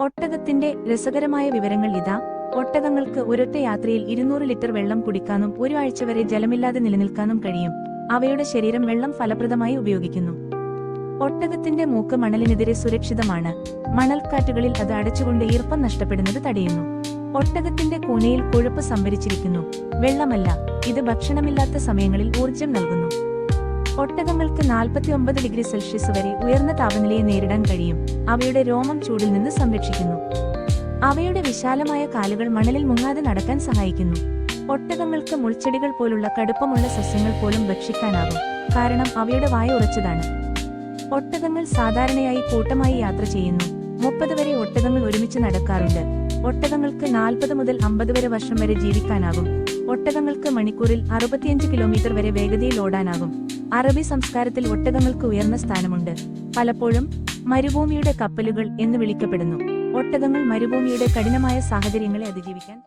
ഒട്ടകത്തിന്റെ രസകരമായ വിവരങ്ങൾ ഇതാ. ഒട്ടകങ്ങൾക്ക് ഒരൊറ്റ യാത്രയിൽ ഇരുന്നൂറ് ലിറ്റർ വെള്ളം കുടിക്കാനും ഒരു ആഴ്ച വരെ ജലമില്ലാതെ നിലനിൽക്കാനും കഴിയും. അവയുടെ ശരീരം വെള്ളം ഫലപ്രദമായി ഉപയോഗിക്കുന്നു. ഒട്ടകത്തിന്റെ മൂക്ക് മണലിനെതിരെ സുരക്ഷിതമാണ്. മണൽക്കാറ്റുകളിൽ അത് അടച്ചുകൊണ്ട് ഈർപ്പം നഷ്ടപ്പെടുന്നത് തടയുന്നു. ഒട്ടകത്തിന്റെ കൂനയിൽ കൊഴുപ്പ് സംഭരിച്ചിരിക്കുന്നു. വെള്ളമല്ല ഇത് ഭക്ഷണമില്ലാത്ത സമയങ്ങളിൽ ഊർജം നൽകുന്നു. ഒട്ടകങ്ങൾക്ക് 49 ഡിഗ്രി സെൽഷ്യസ് വരെ ഉയർന്ന താപനിലയെ നേരിടാൻ കഴിയും. അവയുടെ രോമം ചൂടിൽ നിന്ന് സംരക്ഷിക്കുന്നു. അവയുടെ വിശാലമായ കാലുകൾ മണലിൽ മുങ്ങാതെ നടക്കാൻ സഹായിക്കുന്നു. ഒട്ടകങ്ങൾക്ക് മുൾച്ചെടികൾ പോലുള്ള കടുപ്പമുള്ള സസ്യങ്ങൾ പോലും ഭക്ഷിക്കാനാകും. കാരണം അവയുടെ വായ ഉറച്ചതാണ്. ഒട്ടകങ്ങൾ സാധാരണയായി കൂട്ടമായി യാത്ര ചെയ്യുന്നു. മുപ്പത് വരെ ഒട്ടകങ്ങൾ ഒരുമിച്ച് നടക്കാറുണ്ട്. ഒട്ടകങ്ങൾക്ക് നാൽപ്പത് മുതൽ അമ്പത് വരെ വർഷം വരെ ജീവിക്കാനാകും. ഒട്ടകങ്ങൾക്ക് മണിക്കൂറിൽ അറുപത്തിയഞ്ച് കിലോമീറ്റർ വരെ വേഗതയിൽ ഓടാനാകും. അറബി സംസ്കാരത്തിൽ ഒട്ടകങ്ങൾക്ക് ഉയർന്ന സ്ഥാനമുണ്ട്. പലപ്പോഴും മരുഭൂമിയുടെ കപ്പലുകൾ എന്ന് വിളിക്കപ്പെടുന്നു. ഒട്ടകങ്ങൾ മരുഭൂമിയുടെ കഠിനമായ സാഹചര്യങ്ങളെ അതിജീവിക്കാൻ